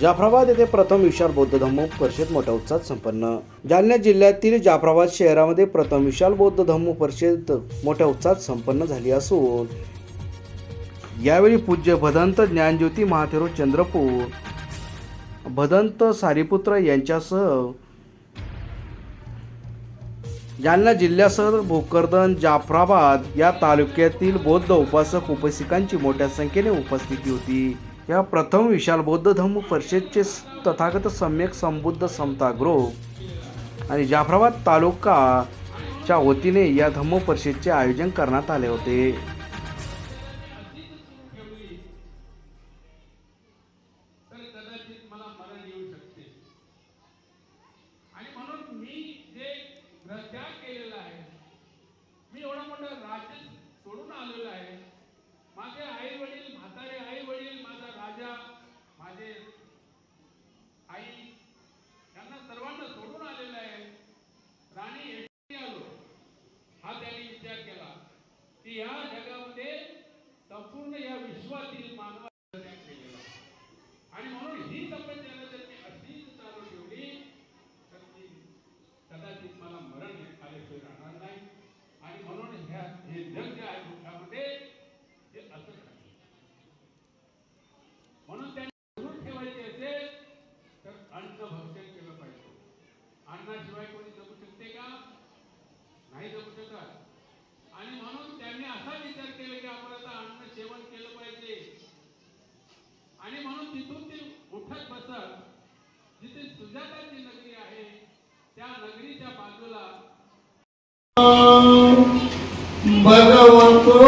जाफराबाद येथे प्रथम विशाल बौद्ध धम्म परिषद मोठ्या उत्साहात संपन्न. जालना जिल्ह्यातील जाफराबाद शहरामध्ये प्रथम विशाल बौद्ध धम्म परिषद मोठ्या उत्साहात संपन्न झाली असून यावेळी पूज्य भदंत ज्ञानज्योती महाथेरो चंद्रपूर भदंत सारीपुत्र यांच्यासह जालना जिल्ह्यासह भोकरदन जाफराबाद या तालुक्यातील बौद्ध उपासक उपासिकांची मोठ्या संख्येने उपस्थिती होती. या प्रथम विशाल बौद्ध धम्म परिषदचे तथागत सम्यक संबुद्ध समतागृह आणि जाफराबाद तालुकाच्या वतीने या धम्म परिषदचे आयोजन करण्यात आले होते तर कदाचित मला मरण येऊ शकते आणि म्हणून मी जे त्याग केलेला आहे मी एवढा मोठा राज्य सोडून आलेलो आहे माझे आई वडील म्हातारे आई वडील माझा राजा माझे आई यांना सर्वांना सोडून आलेलं आहे राणी एकटी आलो हा त्यांनी विचार केला की या जगामध्ये संपूर्ण या विश्वातील मानवा त्याग केलेला आहे. आणि म्हणून ही तपश्चर्या जर मी अशीच चालू ठेवली तर ती कदाचित मला मरण आल्याशिवाय राहणार नाही आणि म्हणून ह्या हे जग जे आहे दुःखामध्ये ते असंच राहील म्हणून त्यांनी सुरू ठेवायचे असेल तर अन्न भक्षण केलं पाहिजे अन्नाशिवाय कोणी जगू शकते का नाही जगू शकत आणि म्हणून त्यांनी असा विचार केला की आपण आता अन्न सेवन केलं पाहिजे. आणि म्हणून तिथून ते उठत बसत जिथे सुजाताची नगरी आहे त्या नगरीच्या बाजूला भगवतो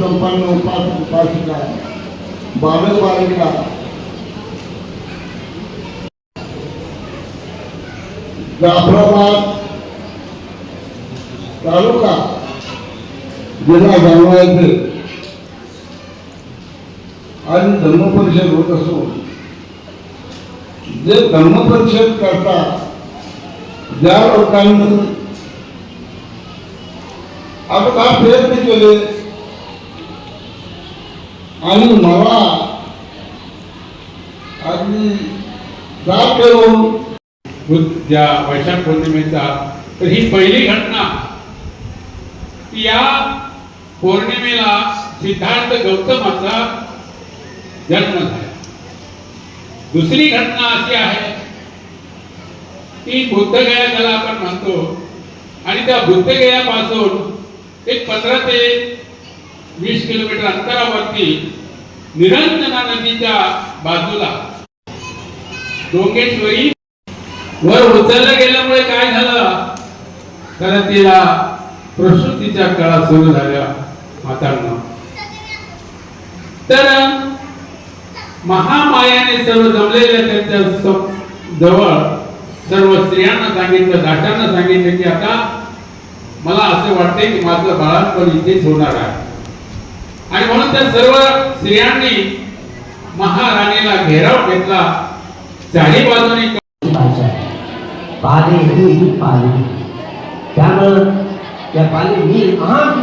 संपन्न उपासिका बालक बालिका. जाफराबाद तालुका. जिल्हा जाणवा येते आणि धर्म परिषद होत असून जे धर्म परिषद करतात ज्या लोकांनी आता काय प्रयत्न केले? आणि मला अगदी जाग करून ज्या वैशाख पौर्णिमेचा तर ही पहिली घटना या पौर्णिमेला सिद्धार्थ गौतमाचा जन्म झाला. दुसरी घटना अशी आहे की बुद्धगया ज्याला आपण म्हणतो आणि त्या बुद्धगयापासून एक पंधरा ते वीस किलोमीटर अंतरावरती निरंजना नदीच्या बाजूला डोंगेश्वरी वर उचललं गेल्यामुळे काय झालं? तर तिला प्रसूतीच्या काळात सुरू झाल्या मातांना तर महामायाने सर्व जमलेल्या त्यांच्या जवळ सर्व स्त्रियांना सांगितलं दाटांना सांगितलं की आता मला असे वाटते की माझं बाळापण इथेच होणार आहे. आणि म्हणून त्या सर्व स्त्रियांनी महाराणीला घेराव घेतला. चारी बाजूने पाले ही पाले त्यामुळं त्या पाले मी अहम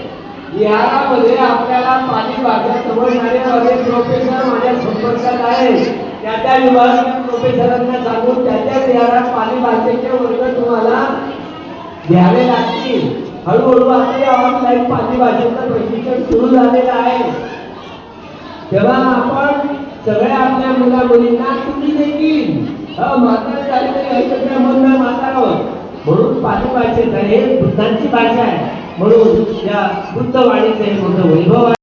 विहारामध्ये आपल्याला पाणी वाघ्या समजणारे माझे प्रोफेसर माझ्या संपर्कात आहे. त्या त्या विभागातील प्रोफेसरांना सांगून त्या त्या विहारात पाणी भाषेचे वर्ग तुम्हाला घ्यावे लागतील. हळूहळू आपले ऑनलाईन पाणी भाषेचं प्रशिक्षण सुरू झालेलं आहे. तेव्हा आपण सगळ्या आपल्या मुला मुलींना तुम्ही देखील म्हातारे झाले तरी ऐकत नाही म्हणून म्हातारावर म्हणून पाणी भाषेत आहे बुद्धांची भाषा आहे. म्हणून या बुद्धवाणीचं हे मोठं वैभव आहे